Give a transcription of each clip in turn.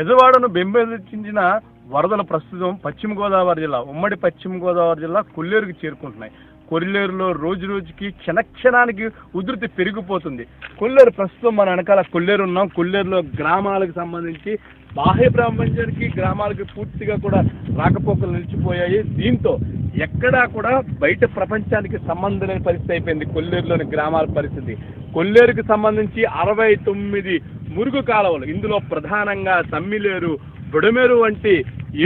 బెజవాడను బెంబేలెత్తించిన వరదలు ప్రస్తుతం పశ్చిమ గోదావరి జిల్లా ఉమ్మడి పశ్చిమ గోదావరి జిల్లా కొల్లేరుకు చేరుకుంటున్నాయి. కొల్లేరులో రోజు రోజుకి క్షణక్షణానికి ఉధృతి పెరిగిపోతుంది. కొల్లేరు ప్రస్తుతం మన వెనకాల కొల్లేరు ఉన్నాం. కొల్లేరులో గ్రామాలకు సంబంధించి బాహ్య ప్రపంచానికి గ్రామాలకి పూర్తిగా కూడా రాకపోకలు నిలిచిపోయాయి. దీంతో ఎక్కడా కూడా బయట ప్రపంచానికి సంబంధం లేని పరిస్థితి అయిపోయింది కొల్లేరులోని గ్రామాల పరిస్థితి. కొల్లేరుకి సంబంధించి అరవై తొమ్మిది మురుగు కాలువలు. ఇందులో ప్రధానంగా తమ్మిలేరు బుడమేరు వంటి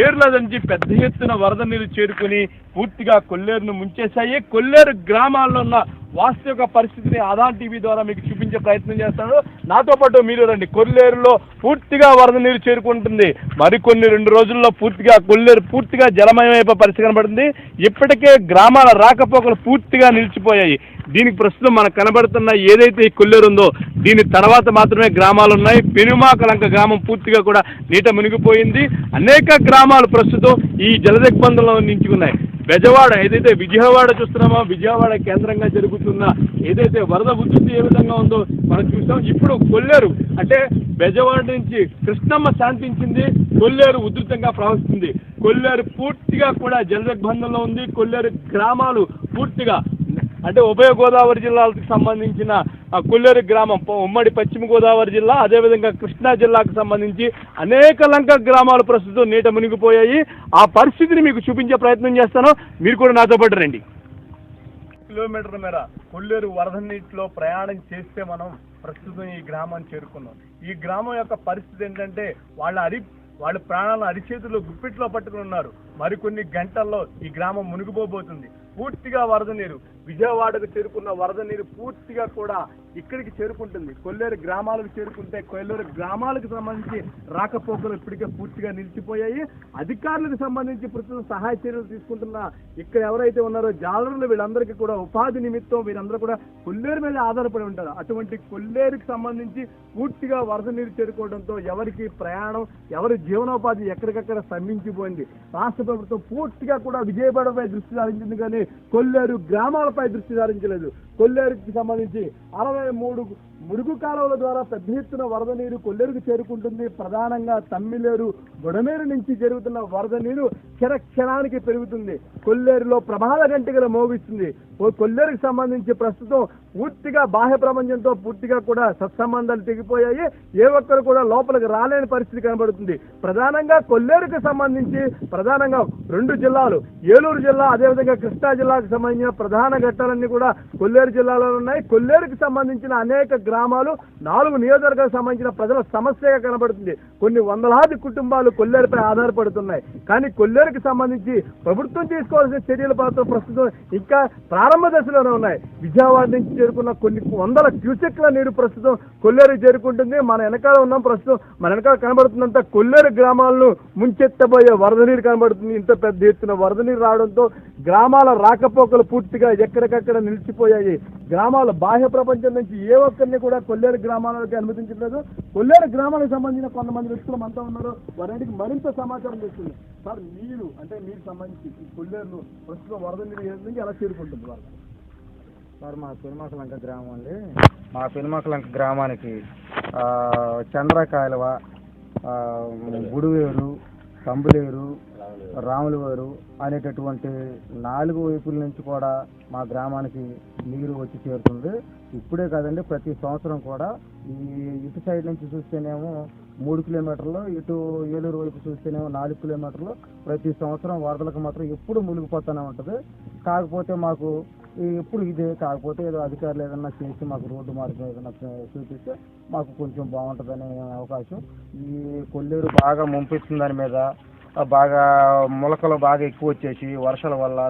ఏర్ల నుంచి పెద్ద ఎత్తున వరద నీరు చేరుకుని పూర్తిగా కొల్లేరును ముంచేశాయి. కొల్లేరు గ్రామాల్లో ఉన్న వాస్తవిక పరిస్థితిని ఆదాన్ టీవీ ద్వారా మీకు చూపించే ప్రయత్నం చేస్తాను. నాతో పాటు మీరు రండి. కొల్లేరులో పూర్తిగా వరద నీరు చేరుకుంటుంది. మరికొన్ని రెండు రోజుల్లో పూర్తిగా కొల్లేరు పూర్తిగా జలమయమైపో పరిస్థితి కనబడుతుంది. ఇప్పటికే గ్రామాల రాకపోకలు పూర్తిగా నిలిచిపోయాయి. దీనికి ప్రస్తుతం మనకు కనబడుతున్న ఏదైతే ఈ కొల్లేరు ఉందో దీని తర్వాత మాత్రమే గ్రామాలు ఉన్నాయి. పెనుమాకలంక గ్రామం పూర్తిగా కూడా నీట మునిగిపోయింది. అనేక గ్రామాలు ప్రస్తుతం ఈ జలదిగ్బంధంలో నించుకున్నాయి బెజవాడ ఏదైతే విజయవాడ చూస్తున్నామో విజయవాడ కేంద్రంగా జరుగుతున్న ఏదైతే వరద ఉధృతి ఏ విధంగా ఉందో మనం చూస్తాం. ఇప్పుడు కొల్లేరు అంటే బెజవాడ నుంచి కృష్ణమ్మ శాంతించింది కొల్లేరు ఉధృతంగా ప్రవహిస్తుంది. కొల్లేరు పూర్తిగా కూడా జలదిగ్బంధంలో ఉంది. కొల్లేరు గ్రామాలు పూర్తిగా అంటే ఉభయ గోదావరి జిల్లాలకు సంబంధించిన కొల్లేరు గ్రామం ఉమ్మడి పశ్చిమ గోదావరి జిల్లా అదేవిధంగా కృష్ణా జిల్లాకు సంబంధించి అనేక లంక గ్రామాలు ప్రస్తుతం నీట మునిగిపోయాయి. ఆ పరిస్థితిని మీకు చూపించే ప్రయత్నం చేస్తాను. మీరు కూడా నాతో పాటు రండి. కిలోమీటర్ల మేర కొల్లేరు వరద నీటిలో ప్రయాణం చేస్తే మనం ప్రస్తుతం ఈ గ్రామాన్ని చేరుకున్నాం. ఈ గ్రామం యొక్క పరిస్థితి ఏంటంటే వాళ్ళ అరి వాళ్ళ ప్రాణాలను అరిచేతుల్లో గుప్పిట్లో పట్టుకుని ఉన్నారు. మరికొన్ని గంటల్లో ఈ గ్రామం మునిగిపోబోతుంది. పూర్తిగా వరద నీరు విజయవాడకు చేరుకున్న వరద నీరు పూర్తిగా కూడా ఇక్కడికి చేరుకుంటుంది. కొల్లేరు గ్రామాలకు చేరుకుంటే కొల్లేరు గ్రామాలకు సంబంధించి రాకపోకలు ఇప్పటికే పూర్తిగా నిలిచిపోయాయి. అధికారులకు సంబంధించి ప్రస్తుతం సహాయ చర్యలు తీసుకుంటున్న ఇక్కడ ఎవరైతే ఉన్నారో జాలరులు వీళ్ళందరికీ కూడా ఉపాధి నిమిత్తం వీరందరూ కూడా కొల్లేరు మీద ఆధారపడి ఉంటారు. అటువంటి కొల్లేరుకి సంబంధించి పూర్తిగా వరద నీరు చేరుకోవడంతో ఎవరికి ప్రయాణం ఎవరి జీవనోపాధి ఎక్కడికక్కడ స్తంభించిపోయింది. రాష్ట్ర ప్రభుత్వం పూర్తిగా కూడా విజయవాడపై దృష్టి సారించింది కానీ కొల్లేరు గ్రామాలపై దృష్టి సారించలేదు. కొల్లేరుకి సంబంధించి అరవై మూడు మురుగు కాలువల ద్వారా పెద్ద ఎత్తున వరద నీరు కొల్లేరుకు చేరుకుంటుంది. ప్రధానంగా తమ్మిలేరు బుడమేరు నుంచి జరుగుతున్న వరద నీరు క్షణ క్షణానికి పెరుగుతుంది. కొల్లేరులో ప్రమాద గంటికలు మోగిస్తుంది. ఓ కొల్లేరుకు సంబంధించి ప్రస్తుతం పూర్తిగా బాహ్య ప్రపంచంతో పూర్తిగా కూడా సత్సంబంధాలు తెగిపోయాయి. ఏ ఒక్కరు కూడా లోపలికి రాలేని పరిస్థితి కనబడుతుంది. ప్రధానంగా కొల్లేరుకు సంబంధించి ప్రధానంగా రెండు జిల్లాలు ఏలూరు జిల్లా అదేవిధంగా కృష్ణా జిల్లాకు సంబంధించిన ప్రధాన ఘట్టాలన్నీ కూడా కొల్లేరు జిల్లాలో ఉన్నాయి. కొల్లేరుకు సంబంధించిన అనేక గ్రామాలు నాలుగు నియోజకవర్గాలకు సంబంధించిన ప్రజల సమస్యగా కనబడుతుంది. కొన్ని వందలాది కుటుంబాలు కొల్లేరుపై ఆధారపడుతున్నాయి. కానీ కొల్లేరుకు సంబంధించి ప్రభుత్వం తీసుకోవాల్సిన చర్యల పాత్ర ప్రస్తుతం ఇంకా ప్రారంభ దశలోనే ఉన్నాయి. విజయవాడ నుంచి చేరుకున్న కొన్ని వందల క్యూసెక్ల నీరు ప్రస్తుతం కొల్లేరు చేరుకుంటుంది. మన వెనకాల ఉన్నాం ప్రస్తుతం. మన వెనకాల కనబడుతున్నంత కొల్లేరు గ్రామాలను ముంచెత్తబోయే వరద నీరు కనబడుతుంది. ఇంత పెద్ద ఎత్తున వరద నీరు రావడంతో గ్రామాల రాకపోకలు పూర్తిగా ఎక్కడికక్కడ నిలిచిపోయాయి. గ్రామాల బాహ్య ప్రపంచం నుంచి ఏ ఒక్కరిని కూడా కొల్లేరు గ్రామాలకు అనుమతించలేదు కొల్లేరు గ్రామాలకు సంబంధించిన కొంతమంది వ్యక్తులు మనతో ఉన్నారు. వారింటికి మరింత సమాచారం తెస్తుంది సార్ మీరు అంటే మీకు సంబంధించి ఈ కొల్లేరును ప్రస్తుతం వరద నీరు ఏ ఎలా చేరుకుంటుంది వాళ్ళు సార్ మా పెనుమకలంక గ్రామం అండి. మా పెనుమకలంక గ్రామానికి చంద్రకాయలవ గుడివేరు కంబులేరు రాములవేరు అనేటటువంటి నాలుగు వైపుల నుంచి కూడా మా గ్రామానికి నీరు వచ్చి చేరుతుంది. ఇప్పుడే కాదండి ప్రతి సంవత్సరం కూడా ఈ ఇటు సైడ్ నుంచి చూస్తేనేమో మూడు కిలోమీటర్లు ఇటు ఏలూరు వైపు చూస్తేనేమో నాలుగు కిలోమీటర్లు. ప్రతి సంవత్సరం వరదలకు మాత్రం ఎప్పుడు మునిగిపోతూనే ఉంటుంది. కాకపోతే మాకు ఎప్పుడు ఇదే కాకపోతే ఏదో అధికారులు ఏదన్నా చేసి మాకు రోడ్డు మార్గం ఏదైనా చూపిస్తే మాకు కొంచెం బాగుంటుందనే అవకాశం. ఈ కొల్లేరు బాగా ముంపిస్తుంది దాని మీద బాగా మొలకలు బాగా ఎక్కువ వచ్చేసి వర్షాల వల్ల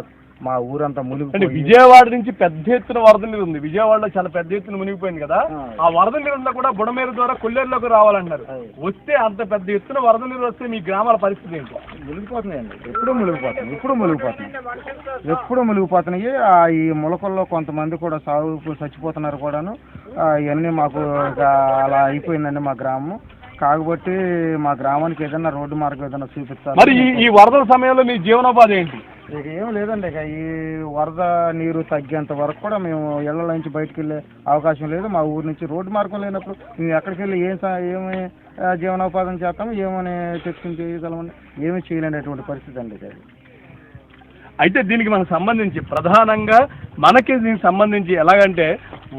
మా ఊరంతా అంటే మునిగిపోయి విజయవాడ నుంచి పెద్ద ఎత్తున వరద నీరు ఉంది. విజయవాడలో చాలా పెద్ద ఎత్తున మునిగిపోయింది కదా. ఆ. వరద నీరు అంతా కూడా బుడమేరు ద్వారా కొల్లేరులోకి రావాలన్నారు. వస్తే అంత పెద్ద ఎత్తున వరద నీరు వస్తే మీ గ్రామాల పరిస్థితి ఏంటి? మునిగిపోతున్నాయండి. ఎప్పుడు మునిగిపోతున్నాయి. ఇప్పుడు మునిగిపోతున్నాయి. ఎప్పుడు మునిగిపోతున్నాయి. ఆ ఈ మొలకల్లో కొంతమంది కూడా సాగు చచ్చిపోతున్నారు కూడాను. ఇవన్నీ మాకు అలా అయిపోయిందండి మా గ్రామం. కాకపోతే మా గ్రామానికి ఏదైనా రోడ్డు మార్గం ఏదైనా చూపిస్తారు? మరి ఈ ఈ వరదల సమయంలో మీ జీవనోపాధి ఏంటి? ఇక ఏం లేదండి ఇక ఈ వరద నీరు తగ్గేంత వరకు కూడా మేము ఇళ్ళ నుంచి బయటకు వెళ్ళే అవకాశం లేదు. మా ఊరు నుంచి రోడ్డు మార్గం లేనప్పుడు మేము ఎక్కడికి వెళ్ళి ఏం సా- ఏమి జీవనోపాధం చేస్తాము ఏమని తెచ్చుకుని చేయగలమని ఏమీ చేయలేనటువంటి పరిస్థితి అండి ఇది అయితే దీనికి మనకు సంబంధించి ప్రధానంగా మనకి దీనికి సంబంధించి ఎలాగంటే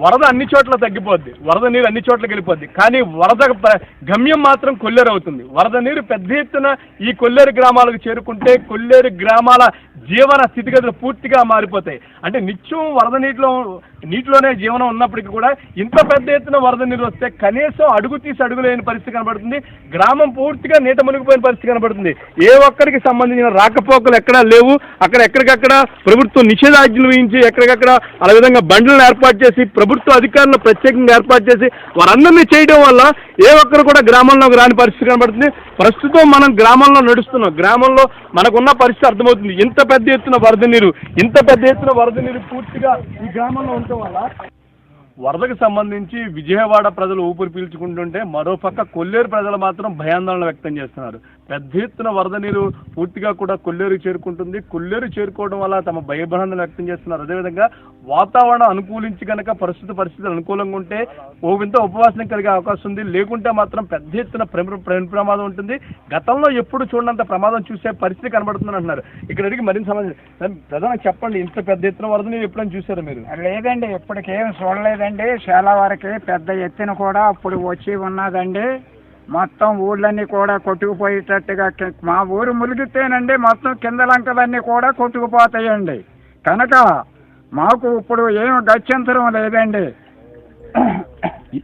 వరద అన్ని చోట్ల తగ్గిపోద్ది. వరద నీరు అన్ని చోట్లకి వెళ్ళిపోద్ది. కానీ వరద గమ్యం మాత్రం కొల్లేరు అవుతుంది. వరద నీరు పెద్ద ఎత్తున ఈ కొల్లేరు గ్రామాలకు చేరుకుంటే కొల్లేరు గ్రామాల జీవన స్థితిగతులు పూర్తిగా మారిపోతాయి. అంటే నిత్యం వరద నీటిలో నీటిలోనే జీవనం ఉన్నప్పటికీ కూడా ఇంత పెద్ద ఎత్తున వరద నీరు వస్తే కనీసం అడుగు తీసి అడుగు లేని పరిస్థితి కనబడుతుంది. గ్రామం పూర్తిగా నీట మునిగిపోయిన పరిస్థితి కనబడుతుంది. ఏ ఒక్కరికి సంబంధించిన రాకపోకలు ఎక్కడా లేవు. అక్కడ ఎక్కడికక్కడ ప్రభుత్వం నిషేధాజ్ఞలు వేయించి ఎక్కడికక్కడ అలా విధంగా బండ్లను ఏర్పాటు చేసి ప్రభుత్వ అధికారులను ప్రత్యేకంగా ఏర్పాటు చేసి వారందరినీ చేయడం వల్ల ఏ ఒక్కరు కూడా గ్రామంలోకి రాని పరిస్థితి కనబడుతుంది. ప్రస్తుతం మనం గ్రామంలో నడుస్తున్నాం. గ్రామంలో మనకున్న పరిస్థితి అర్థమవుతుంది. ఇంత పెద్ద ఎత్తున వరద నీరు ఇంత పెద్ద ఎత్తున వరద నీరు పూర్తిగా ఈ గ్రామంలో ఉండటం వల్ల వరదకు సంబంధించి విజయవాడ ప్రజలు ఊపిరి పీల్చుకుంటుంటే మరోపక్క కొల్లేరు ప్రజలు మాత్రం భయాందోళన వ్యక్తం చేస్తున్నారు. పెద్ద ఎత్తున వరద నీరు పూర్తిగా కూడా కొల్లేరు చేరుకుంటుంది. కొల్లేరు చేరుకోవడం వల్ల తమ భయభ్రాంతులు వ్యక్తం చేస్తున్నారు. అదేవిధంగా వాతావరణం అనుకూలించి కనుక పరిస్థితి పరిస్థితులు అనుకూలంగా ఉంటే ఓ వింత ఉపవాసం కలిగే అవకాశం ఉంది. లేకుంటే మాత్రం పెద్ద ఎత్తున ప్రేమ ప్రేమ ప్రమాదం ఉంటుంది. గతంలో ఎప్పుడు చూడనంత ప్రమాదం చూసే పరిస్థితి కనబడుతుందని అంటున్నారు. ఇక్కడ అడిగి మరింత సమాధానం ప్రధాన చెప్పండి. ఇంత పెద్ద ఎత్తున వరద నీరు ఎప్పుడైనా చూశారు మీరు? లేదండి ఇప్పటికేం చూడలేదండి. చాలా వరకు పెద్ద ఎత్తున కూడా అప్పుడు వచ్చి ఉన్నదండి. మొత్తం ఊళ్ళన్నీ కూడా కొట్టుకుపోయేటట్టుగా మా ఊరు మునిగితేనండి మొత్తం కింద లంకలన్నీ కూడా కొట్టుకుపోతాయండి. కనుక మాకు ఇప్పుడు ఏం గత్యంతరం లేదండి.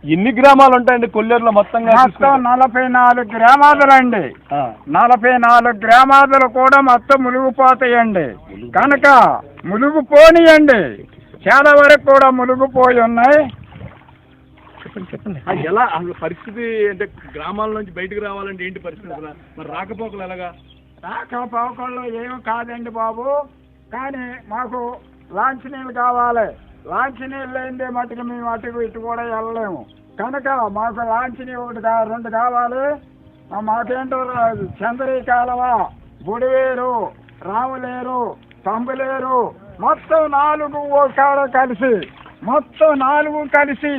ఎన్ని గ్రామాలు ఉంటాయండి కొల్లేరులో మొత్తంగా మొత్తం? నలభై నాలుగు గ్రామాదులండి. ఆ. నలభై నాలుగు గ్రామాదులు కూడా మొత్తం మునిగిపోతాయండి. కనుక మునిగిపోనియండి. చాలా వరకు కూడా మునిగిపోయి ఉన్నాయి. ఆ, ఎలా? అసలు పరిస్థితి అంటే గ్రామాల నుంచి బయటకు రావాలంటే ఏంటి పరిస్థితి? మరి రాకపోకలు ఎలాగా? రాకపోకల్లో ఏమి కాదండి బాబు. కానీ మాకు లాంచ్ నీళ్ళు కావాలి. లాంచ్ నీళ్ళు లేనిదే మట్టుకు మేము అటుకు ఇటు కూడా వెళ్ళలేము. కనుక మాకు లాంచ్ నీళ్ళు ఒకటి రెండు కావాలి. మాకేంటో చంద్రీ కాలువ బుడివేరు రాములేరు తంబులేరు మొత్తం నాలుగు కాడ కలిసి మొత్తం నాలుగు కలిసి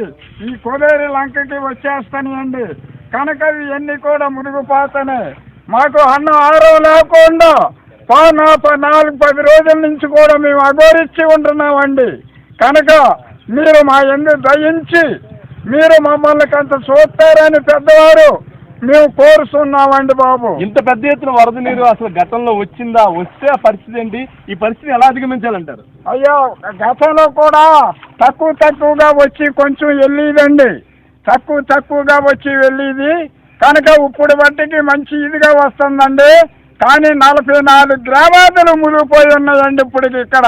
ఈ కొలేరు లంకకి వచ్చేస్తాయండి కనుక ఇవన్నీ కూడా మునిగిపోతాయి మాకు అన్నం ఆరో లేకుండా పాన ప- నాలుగు పది రోజుల నుంచి కూడా మేము అఘోరించి ఉంటున్నామండి. కనుక మీరు మా ఎందు దయించి మీరు మమ్మల్ని కొంత చూస్తారని పెద్దవారు మేము కోరుతున్నామండి బాబు. ఇంత పెద్ద ఎత్తున వరద నీరు అసలు గతంలో వచ్చిందా వస్తే ఆ పరిస్థితి ఏంటి? ఈ పరిస్థితిని ఎలా అధిగమించాలంటారు? అయ్యో గతంలో కూడా తక్కువ తక్కువగా వచ్చి కొంచెం వెళ్ళేదండి. తక్కువ తక్కువగా వచ్చి వెళ్ళేది. కనుక ఇప్పుడు బట్టికి మంచి ఇదిగా వస్తుందండి. కానీ నలభై నాలుగు గ్రామాదులు మునిగిపోయి ఉన్నాయండి ఇప్పటికి ఇక్కడ.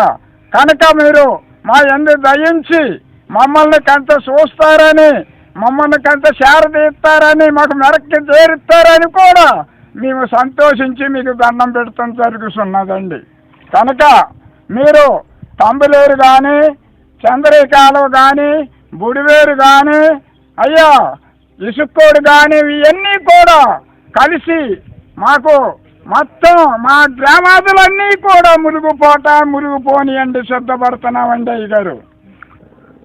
కనుక మీరు మా ఎందు దయించి మమ్మల్ని కంత చూస్తారని మమ్మల్ని కంత శారదీస్తారని మాకు మెరక్కి చేరుస్తారని కూడా మేము సంతోషించి మీకు దండం పెడతాం జరుగుతున్నదండి. కనుక మీరు తంబులేరు కానీ చంద్రకాలువ కానీ బుడివేరు కానీ అయ్యా ఇసుక్కోడు కానీ ఇవన్నీ కూడా కలిసి మాకు మొత్తం మా గ్రామాదులన్నీ కూడా మురుగుపోట మురుగుపోనియండి సిద్ధపడుతున్నామండి అయ్య గారు.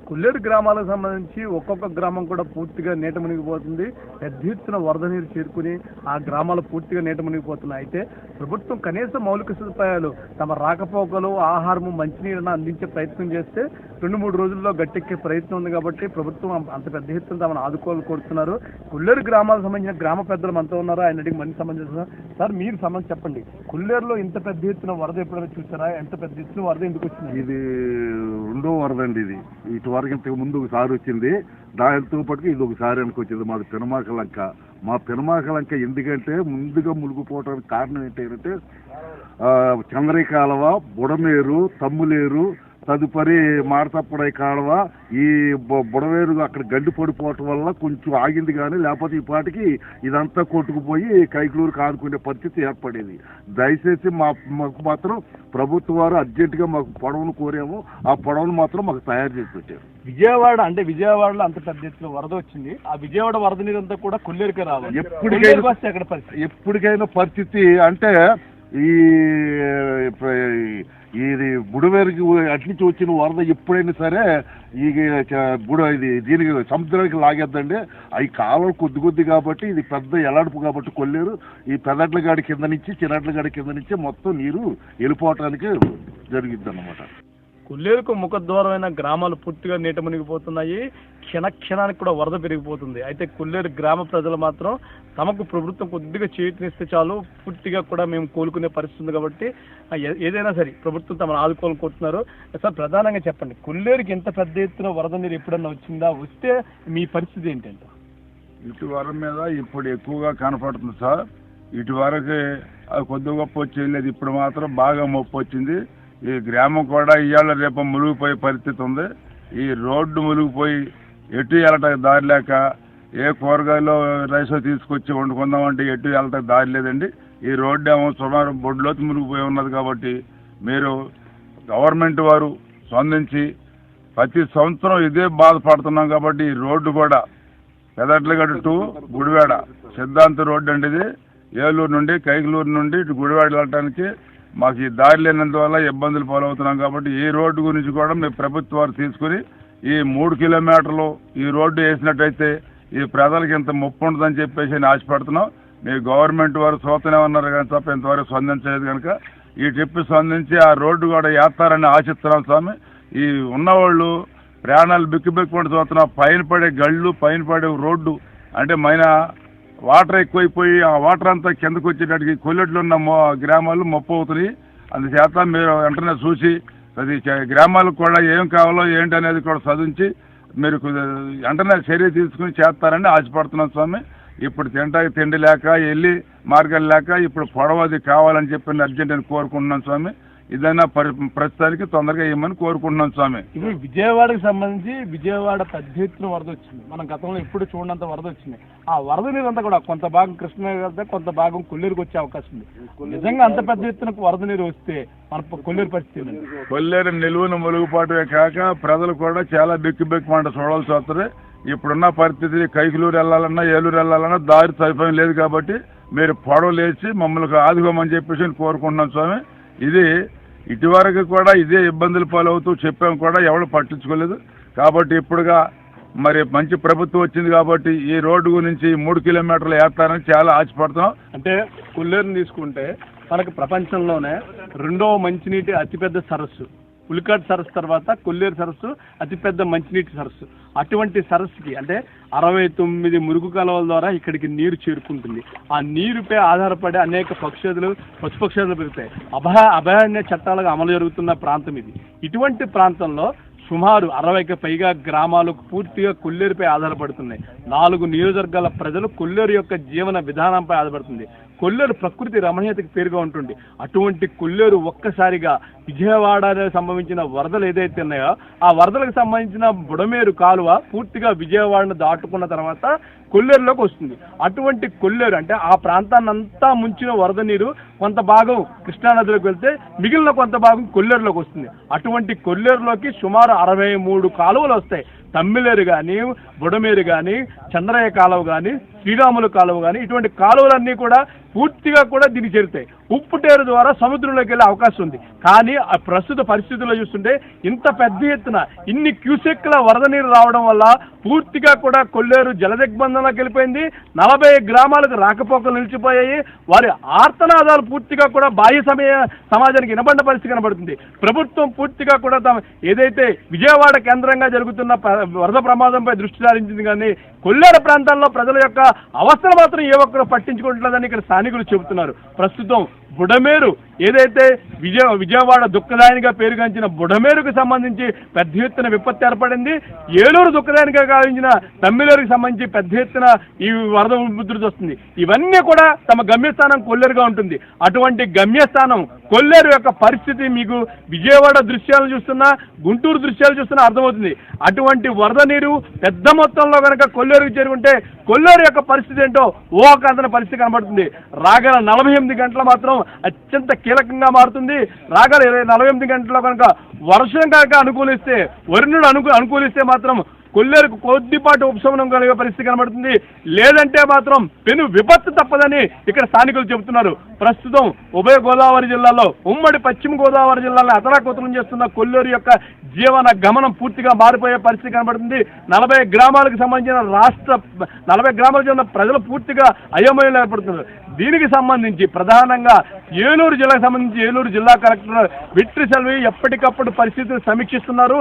కొల్లేరు గ్రామాలకు సంబంధించి ఒక్కొక్క గ్రామం కూడా పూర్తిగా నీట మునిగిపోతుంది. పెద్ద ఎత్తున వరద నీరు చేరుకుని ఆ గ్రామాలు పూర్తిగా నీట మునిగిపోతున్నాయి. అయితే ప్రభుత్వం కనీస మౌలిక సదుపాయాలు తమ రాకపోకలు ఆహారము మంచినీరును అందించే ప్రయత్నం చేస్తే రెండు మూడు రోజుల్లో గట్టెక్కే ప్రయత్నం ఉంది కాబట్టి ప్రభుత్వం అంత పెద్ద ఎత్తున తమను ఆదుకోవాలి కోరుతున్నారు. కొల్లేరు గ్రామాలకు సంబంధించిన గ్రామ పెద్దలు మనతో ఉన్నారు? ఆయన అడిగి మంచి సంబంధించిన సార్ మీరు సంబంధం చెప్పండి. కొల్లేరులో ఇంత పెద్ద ఎత్తున వరద ఎప్పుడైనా చూసారా? ఎంత పెద్ద ఎత్తున వరద ఎందుకు వచ్చింది? ఇది రెండో వరద అండి ఇది. ఇటు వరకు ఇంతకు ముందు ఒకసారి వచ్చింది. దానితో పాటు ఇది ఒకసారి అనుకొచ్చింది మాది పినమాక లంక. మా పినమాక లంక ఎందుకంటే ముందుగా మునిగిపోవడానికి కారణం ఏంటంటే ఆ, కాలవ బుడమేరు తమ్ములేరు తదుపరి మాడతప్పుడై కాలువ ఈ బుడవేరు అక్కడ గడ్డి పడిపోవటం వల్ల కొంచెం ఆగింది కానీ లేకపోతే ఈ పాటికి ఇదంతా కొట్టుకుపోయి కైకులూరుకి ఆదుకునే పరిస్థితి ఏర్పడేది. దయచేసి మా మాకు మాత్రం ప్రభుత్వ వారు అర్జెంటుగా మాకు పొడవును కోరాము. ఆ పొడవును మాత్రం మాకు తయారు చేసి పెట్టారు. విజయవాడ అంటే విజయవాడలో అంత పెద్ద ఎత్తున వరద వచ్చింది. ఆ విజయవాడ వరద నీరు అంతా కూడా కొల్లేరుకే రావాలి. ఎప్పటికైనా- కొల్లేరుకి వస్తే అక్కడ పరిస్థితి? ఎప్పటికైనా పరిస్థితి అంటే ఈ ఇది బుడవేరుకి అట్నుంచి వచ్చిన వరద ఎప్పుడైనా సరే ఈ బుడ ఇది దీనికి సముద్రానికి లాగేద్దండి. అవి కాలం కొద్ది కొద్ది కాబట్టి ఇది పెద్ద ఎలాడుపు కాబట్టి కొల్లేరు. ఈ పెదట్ల గాడి కింద నుంచి చిన్నట్ల గాడి కింద నుంచి మొత్తం నీరు వెళ్ళిపోవటానికి జరిగిద్ది అన్నమాట కొల్లేరుకు ముఖద్వారమైన గ్రామాలు పూర్తిగా నీట మునిగిపోతున్నాయి. క్షణ క్షణానికి కూడా వరద పెరిగిపోతుంది. అయితే కొల్లేరు గ్రామ ప్రజలు మాత్రం తమకు ప్రభుత్వం కొద్దిగా చేతినిస్తే చాలు. పూర్తిగా కూడా మేము కోలుకునే పరిస్థితి ఉంది కాబట్టి ఏదైనా సరే ప్రభుత్వం తమను ఆదుకోవాలని కోరుతున్నారు. సార్ ప్రధానంగా చెప్పండి. కొల్లేరుకి ఎంత పెద్ద ఎత్తున వరద నీరు ఎప్పుడన్నా వచ్చిందా? వస్తే మీ పరిస్థితి ఏంటంటే? ఇటు వరం మీద ఇప్పుడు ఎక్కువగా కనపడుతుంది సార్. ఇటు వరకు అది కొద్ది గొప్ప వచ్చేది ఇప్పుడు మాత్రం బాగా మొప్పు వచ్చింది. ఈ గ్రామం కూడా ఇవాళ రేపు మునిగిపోయే పరిస్థితి ఉంది. ఈ రోడ్డు మునిగిపోయి ఎటు వెళ్ళటానికి దారి లేక ఏ కూరగాయలు రైస్ తీసుకొచ్చి వండుకుందామంటే ఎటు వెళ్ళటానికి దారి లేదండి. ఈ రోడ్డు ఏమో సుమారు బొడ్లోకి మునిగిపోయి ఉన్నది కాబట్టి మీరు గవర్నమెంట్ వారు స్పందించి ప్రతి సంవత్సరం ఇదే బాధపడుతున్నాం కాబట్టి ఈ రోడ్డు కూడా పెదట్లగడ్డ టు గుడివాడ. సిద్ధాంత రోడ్డు అండి ఇది. ఏలూరు నుండి కైకలూరు నుండి ఇటు గుడివాడ వెళ్ళడానికి మాకు ఈ దారి లేనందువల్ల ఇబ్బందులు పాలవుతున్నాం కాబట్టి ఈ రోడ్డు గురించి కూడా మేము ప్రభుత్వ వారు తీసుకుని ఈ మూడు కిలోమీటర్లు ఈ రోడ్డు వేసినట్టయితే ఈ ప్రజలకు ఇంత ముప్పు ఉండదని చెప్పేసి నేను ఆశపడుతున్నాం. మీ గవర్నమెంట్ వారు సూచన ఉన్నారు కానీ తప్ప ఇంతవరకు స్పందించలేదు కనుక ఈ ట్రిప్ స్పందించి ఆ రోడ్డు కూడా వేస్తారని ఆశిస్తున్నాం స్వామి. ఈ ఉన్నవాళ్ళు ప్రాణాలు బిక్కు బిక్కుంటూ చూస్తున్నాం పైన పడే గళ్ళు పైన పడే రోడ్డు అంటే మైన వాటర్ ఎక్కువైపోయి ఆ వాటర్ అంతా కిందకు వచ్చేటట్టుకి కొల్లెట్లు ఉన్న గ్రామాలు మొప్పు అవుతున్నాయి. అందుచేత మీరు వెంటనే చూసి అది గ్రామాలకు కూడా ఏం కావాలో ఏంటి అనేది కూడా చదివించి మీరు వెంటనే చర్య తీసుకుని చేస్తారని ఆశపడుతున్నాం స్వామి. ఇప్పుడు తింటాకి తిండి లేక వెళ్ళి మార్గాలు లేక ఇప్పుడు పొడవది కావాలని చెప్పి అర్జెంట్ అని కోరుకుంటున్నాం స్వామి. ఇదైనా పరి ప్రస్తుతానికి తొందరగా ఇవ్వమని కోరుకుంటున్నాం స్వామి. ఇప్పుడు విజయవాడకి సంబంధించి విజయవాడ పెద్ద ఎత్తున వరద వచ్చింది. మనం గతంలో ఎప్పుడు చూడనంత వరద వచ్చింది. ఆ వరద నీరంతా కూడా కొంత భాగం కృష్ణ వెళ్తే కొంత భాగం కొల్లేరుకి వచ్చే అవకాశం ఉంది. నిజంగా అంత పెద్ద ఎత్తున వరద నీరు వస్తే మన కొల్లేరు పరిస్థితి? కొల్లేరు నిలువున ములుగుపాటువే కాక ప్రజలు కూడా చాలా బిక్కు బిక్కు మాట చూడాల్సి వస్తుంది. ఇప్పుడున్న పరిస్థితి కైకులూరు వెళ్ళాలన్నా ఏలూరు వెళ్ళాలన్నా దారి సదుపాయం లేదు కాబట్టి మీరు పొడవలేసి మమ్మల్ని ఆదుకోమని చెప్పేసి నేను కోరుకుంటున్నాం స్వామి. ఇది ఇటువరకు కూడా ఇదే ఇబ్బందులు పాలవుతూ చెప్పాం కూడా ఎవరు పట్టించుకోలేదు. కాబట్టి ఇప్పుడుగా మరి మంచి ప్రభుత్వం వచ్చింది కాబట్టి ఈ రోడ్డు గురించి మూడు కిలోమీటర్లు వేస్తారని చాలా ఆశపడతాం. అంటే కొల్లేరుని తీసుకుంటే మనకు ప్రపంచంలోనే రెండవ మంచినీటి అతిపెద్ద సరస్సు. పులికాట్ సరస్సు తర్వాత కొల్లేరు సరస్సు అతిపెద్ద మంచినీటి సరస్సు. అటువంటి సరస్సుకి అంటే అరవై తొమ్మిది మురుగు కాలువల ద్వారా ఇక్కడికి నీరు చేరుకుంటుంది. ఆ నీరుపై ఆధారపడి అనేక పక్షులు పశుపక్షులు పెరుగుతాయి. అభయ అభయారణ్య చట్టాలుగా అమలు జరుగుతున్న ప్రాంతం ఇది. ఇటువంటి ప్రాంతంలో సుమారు అరవైకి పైగా గ్రామాలు పూర్తిగా కొల్లేరుపై ఆధారపడుతున్నాయి. నాలుగు నియోజకవర్గాల ప్రజలు కొల్లేరు యొక్క జీవన విధానంపై ఆధారపడుతుంది. కొల్లేరు ప్రకృతి రమణీయతకి పేరుగా ఉంటుంది అటువంటి కొల్లేరు ఒక్కసారిగా విజయవాడలో సంభవించిన వరదలు ఏదైతే ఉన్నాయో ఆ వరదలకు సంబంధించిన బుడమేరు కాలువ పూర్తిగా విజయవాడను దాటుకున్న తర్వాత కొల్లేరులోకి వస్తుంది. అటువంటి కొల్లేరు అంటే ఆ ప్రాంతాన్ని అంతా ముంచిన వరద నీరు కొంత భాగం కృష్ణానదిలోకి వెళ్తే మిగిలిన కొంత భాగం కొల్లేరులోకి వస్తుంది. అటువంటి కొల్లేరులోకి సుమారు అరవై మూడు కాలువలు వస్తాయి. తమ్మిలేరు కానీ బుడమేరు కానీ చంద్రయ్య కాలువ కానీ శ్రీరాములు కాలువ కానీ ఇటువంటి కాలువలన్నీ కూడా పూర్తిగా కూడా దీనికి చేరుతాయి. ఉప్పుటేరు ద్వారా సముద్రంలోకి వెళ్ళే అవకాశం ఉంది. కానీ ఆ ప్రస్తుత పరిస్థితుల్లో చూస్తుంటే ఇంత పెద్ద ఎత్తున ఇన్ని క్యూసెక్ల వరద నీరు రావడం వల్ల పూర్తిగా కూడా కొల్లేరు జలదిగ్బంధంలోకి వెళ్ళిపోయింది. నలభై గ్రామాలకు రాకపోకలు నిలిచిపోయాయి. వారి ఆర్తనాదాలు పూర్తిగా కూడా బాహ్య సమయ సమాజానికి వినబడిన పరిస్థితి కనబడుతుంది. ప్రభుత్వం పూర్తిగా కూడా తమ ఏదైతే విజయవాడ కేంద్రంగా జరుగుతున్న వరద ప్రమాదంపై దృష్టి సారించింది కానీ కొల్లేరు ప్రాంతాల్లో ప్రజల యొక్క అవస్థలు మాత్రం ఏ ఒక్కరు పట్టించుకుంటున్నదని ఇక్కడ స్థానికులు చెబుతున్నారు. ప్రస్తుతం బుడమేరు ఏదైతే విజయ విజయవాడ దుఃఖదాయనిగా పేరుగాంచిన బుడమేరుకు సంబంధించి పెద్ద ఎత్తున విపత్తి ఏర్పడింది ఏలూరు దుఃఖదాయనిగా గావించిన తమ్మిలేరుకు సంబంధించి పెద్ద ఎత్తున ఈ వరద ఉధృతి వస్తుంది. ఇవన్నీ కూడా తమ గమ్యస్థానం కొల్లేరుగా ఉంటుంది. అటువంటి గమ్యస్థానం కొల్లేరు యొక్క పరిస్థితి మీకు విజయవాడ దృశ్యాలు చూస్తున్నా గుంటూరు దృశ్యాలు చూస్తున్నా అర్థమవుతుంది. అటువంటి వరద నీరు పెద్ద మొత్తంలో కనుక కొల్లేరుకు చేరుకుంటే కొల్లేరు యొక్క పరిస్థితి ఏంటో ఓ కాదన పరిస్థితి కనబడుతుంది. రాగల నలభై ఎనిమిది గంటల మాత్రం అత్యంత కీలకంగా మారుతుంది. రాగల ఇరవై నలభై ఎనిమిది గంటల్లో కనుక వర్షం కనుక అనుకూలిస్తే వరుణుడు అనుకూ అనుకూలిస్తే మాత్రం కొల్లేరుకు కొద్దిపాటు ఉపశమనం కలిగే పరిస్థితి కనబడుతుంది. లేదంటే మాత్రం పెను విపత్తు తప్పదని ఇక్కడ స్థానికులు చెబుతున్నారు. ప్రస్తుతం ఉభయ గోదావరి జిల్లాలో ఉమ్మడి పశ్చిమ గోదావరి జిల్లాలో అతలాకుతలం చేస్తున్న కొల్లేరు యొక్క జీవన గమనం పూర్తిగా మారిపోయే పరిస్థితి కనబడుతుంది. నలభై గ్రామాలకు సంబంధించిన రాష్ట్ర నలభై గ్రామాలకు చెందిన ప్రజలు పూర్తిగా అయోమయంలో ఏర్పడుతున్నారు. దీనికి సంబంధించి ప్రధానంగా ఏలూరు జిల్లాకు సంబంధించి ఏలూరు జిల్లా కలెక్టర్ విట్రి సెల్వి ఎప్పటికప్పుడు పరిస్థితిని సమీక్షిస్తున్నారు.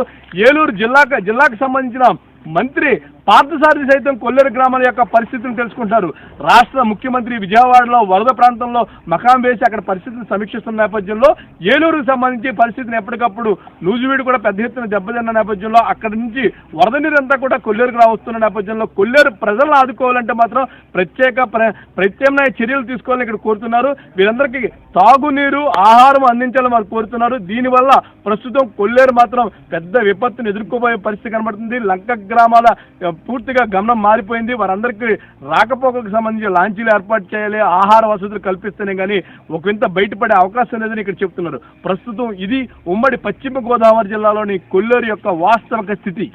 ఏలూరు జిల్లా జిల్లాకు సంబంధించిన మంత్రి పార్థసారథి సైతం కొల్లేరు గ్రామాల యొక్క పరిస్థితిని తెలుసుకుంటారు. రాష్ట్ర ముఖ్యమంత్రి విజయవాడలో వరద ప్రాంతంలో మకాం వేసి అక్కడ పరిస్థితిని సమీక్షిస్తున్న నేపథ్యంలో ఏలూరుకు సంబంధించి పరిస్థితిని ఎప్పటికప్పుడు నూజివీడు కూడా పెద్ద ఎత్తున దెబ్బతిన్న నేపథ్యంలో అక్కడి నుంచి వరద నీరంతా కూడా కొల్లేరుకు రావస్తున్న నేపథ్యంలో కొల్లేరు ప్రజలను ఆదుకోవాలంటే మాత్రం ప్రత్యేక ప్ర- ప్రత్యామ్నాయ చర్యలు తీసుకోవాలని ఇక్కడ కోరుతున్నారు. వీరందరికీ తాగునీరు ఆహారం అందించాలని వారు కోరుతున్నారు. దీనివల్ల ప్రస్తుతం కొల్లేరు మాత్రం పెద్ద విపత్తును ఎదుర్కోబోయే పరిస్థితి కనబడుతుంది. లంక గ్రామాల పూర్తిగా గమనం మారిపోయింది. వారందరికీ రాకపోకలకు సంబంధించి లాంచీలు ఏర్పాటు చేయాలి ఆహార వసతులు కల్పిస్తేనే కానీ ఒక వింత బయటపడే అవకాశం లేదని ఇక్కడ చెప్తున్నారు. ప్రస్తుతం ఇది ఉమ్మడి పశ్చిమ గోదావరి జిల్లాలోని కొల్లేరు యొక్క వాస్తవిక స్థితి.